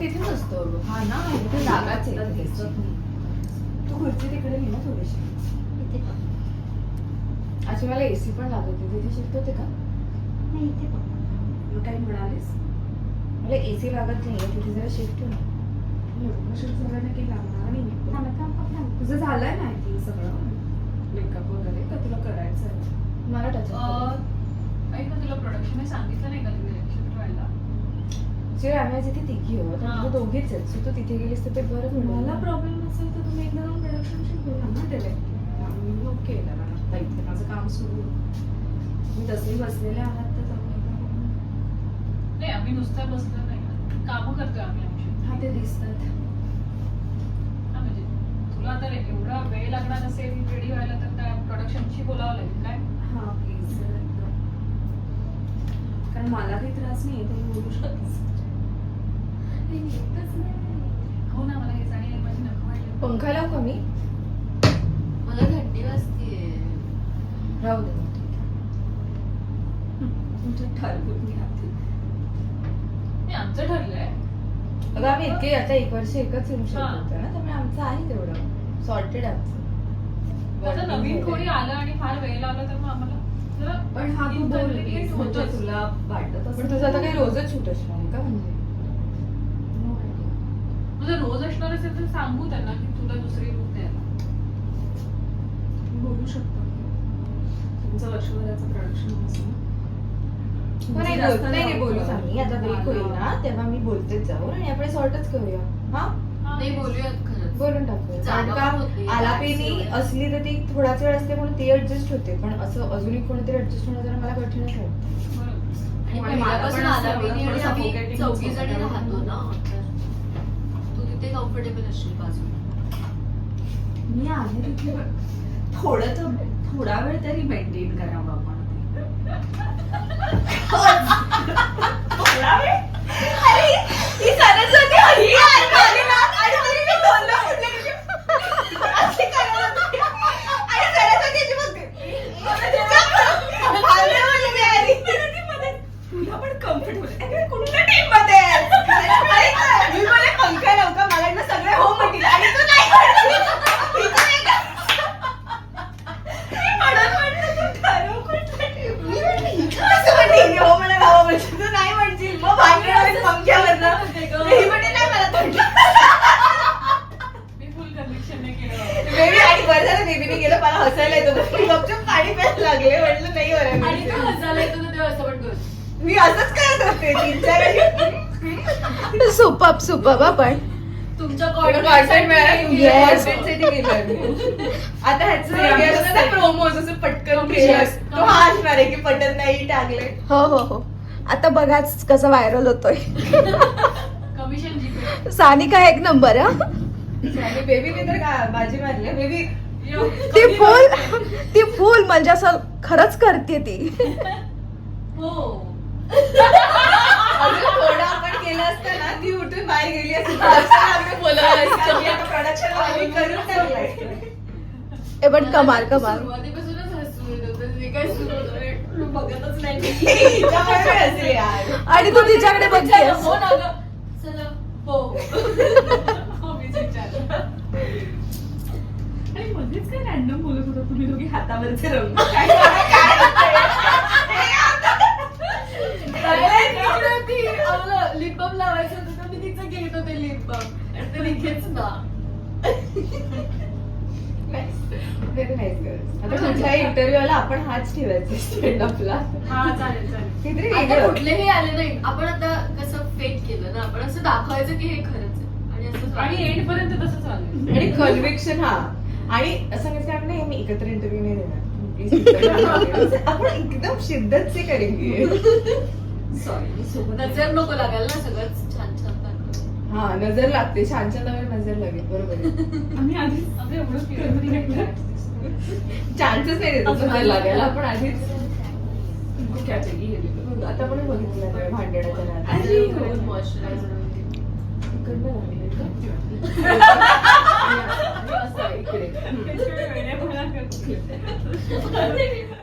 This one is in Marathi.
असतो अगं. हा ना इथे जागाच आहे. तू खुर्ची तिकडे घे ना थोडीशी. अशी मला एसी पण लागत होती. तिथे शिफ्ट होते का? नाही इथे. मग काही म्हणालीस? मला एसी लागत नाहीये. तिथे जरा शिफ्ट होणार शिफ्ट झालं ना की लागणार नाही. तुझं झालंय ना ती सगळं. मेकअप वगैरे का तुला करायचं आहे मला टच ऐक ना तुला प्रोडक्शनने सांगितलं नाही का तुम्ही शिफ्ट व्हायला जे आम्ही आज इथे तिघी आहोत हा. तू दोघीच आहेत सो तू तिथे गेलीस तर ते बरं पडेल ना. प्रॉब्लेम नसेल तर तुम्ही एकदा जाऊन प्रोडक्शनशी बोला ना मी ओके आता इथे माझं काम सुरू मी तसे बसलेले आहात तर जाऊन एकदा बोलून. नाही आम्ही नुसतं बसलो नाही कामं करतोय आम्ही आमची हा ते दिसतात हा म्हणजे तुला तर एवढा वेळ लागणार असेल रेडी व्हायला तर त्या प्रोडक्शनशी बोलावं लागेल काय हा प्लीज कारण मला काही त्रास नाही तुम्ही बोलू शकता. हो ना मला माझी. पंखा लावू का मी? मला थंडी वाजतीये. राहू दे. तुमचं ठरवून घ्या आमचं ठरलंय. अगं आम्ही इतके आता एक वर्ष एकच येऊ हा. शकतो ना त्यामुळे आमचं आहे तेवढं. सॉर्टेड आमचं. आता नवीन. कोणी आलं आणि फार वेळ लावला तर मग आम्हाला जरा पण हा तू बोल होतोच. तुला वाटत पण तुझं आता काही रोजच शूट असणार आहे का म्हणजे? म्हणजे रोज असणार असेल तर सांगू त्यांना की तुला दुसरी रूप द्यायला बोलू शकतो. तुमचं वर्षभराचं प्रोडक्शन असं पण नाही बोल- नाही नाही बोलूच आम्ही आता ब्रेक होईल ना तेव्हा मी बोलतेच जाऊ आणि आपण सॉर्टच करूया. हा? हा, नाही तेच. बोलूयात खरंच. बोलून टाकूया. कारण का? आलापेनी असली तर ती थोडाच वेळ असते म्हणून ती ऍडजस्ट होते. पण असं अजूनही कोणीतरी ऍडजस्ट होणं जरा मला कठीणच वाटतं. आणि पहिल्यापासून आलापिनी आणि आम्ही suffocating चौघी जणी होतं. राहतो ना. तिथे कम्फर्टेबल असशील बाजूला. मी आहे तिथे. थोडं तर थोडा वेळ तरी मेंटेन करावं आपण. थोडा वेळ अरे ही सरस्वती ही आली ना आणि तरी मी बोललो म्हटलं की अशी करायला नको. आणि सरस्वतीची बघते. आले म्हणे मी आली. तुला पण कम्फर्टेबल अरे कुठल्या टीममध्ये आहेस? अरे काय? मी बोलले पंखा लावू का मला ना सगळे हो म्हणतील आणि तू नाही म्हणशील. इथं नाही का? मी म्हणत म्हटलं तू ठरव कुठल्या team. मी म्हटलं इथं असं म्हणतील. हो म्हणा हो म्हणशील तू नाही म्हणशील मग भांडण होईल पंख्यावरनं ही म्हणते नाही मला थंड मी फुल कन्व्हिक्शन ने केलं बेबी आणि बरं झालं बेबीने गेलं मला हसायला येत होतं मी गपचूप पाणी प्यायला लागले म्हटलं नाही बरं आणि तू हसायला येतो ना तेव्हा असं पण कर मी असंच करत होते तीन चार आपण तुमच्या मिळाला. आता ह्याचं प्रोमो जसं पटकन केलं तो हा असणार आहे की पटत नाही टाकले हो हो हो. आता बघाच कसं व्हायरल होतोय. कमिशन सानिका एक नंबर हा. बेबी मी तर का- बाजी मारली? बेबी ती फुल ती फुल म्हणजे असं खरंच करते ती. हो. अजून थोडं आपण केलं असतं ना ती उठून बाहेर गेली असती. प्रोडक्शन करून टाकलंय. ए पण कमाल कमाल. सुरुवातीपासूनच हसू येत होतं. जे काय सुरू होतं रे, तू बघतच नाही. हिच्यामुळे हसली यार. आणि तू तिच्याकडे बघतेस हो ना गं. चला हो. हो मीच विचारलं. आणि मध्येच काय रॅन्डम बोलत होता तुम्ही दोघी हातावरचे रंग. काय बाम लावायचं होतं तर मी तिचं घेत होते लिप nice. Girls. आता इंटरव्ह्यूला आपण हाच ठेवायचा स्टँड आपला हा चालेल चालेल. किती आता वेगळं कुठलेही आले नाही. आपण आता कसं फेक केलं ना आपण असं दाखवायचं की हे खरंच आहे. आणि असं आणि एंड पर्यंत तसं चालेल. आणि कन्व्हिक्शन हा. आणि असं कसं काय नाही मी एकत्र इंटरव्ह्यू नाही देणार. आपण एकदम शिद्दत से करेंगे. सॉरी मी सोबत नजर नको लागायला ना सगळंच. हा नजर लागते. छान छान नजर नजर लागेल बरोबर आम्ही एवढं फिरत नाही? देतो नजर लागायला आपण आधीच. आता पण बघितलं भांडणाच्या. अरे? असं इकडे. करते.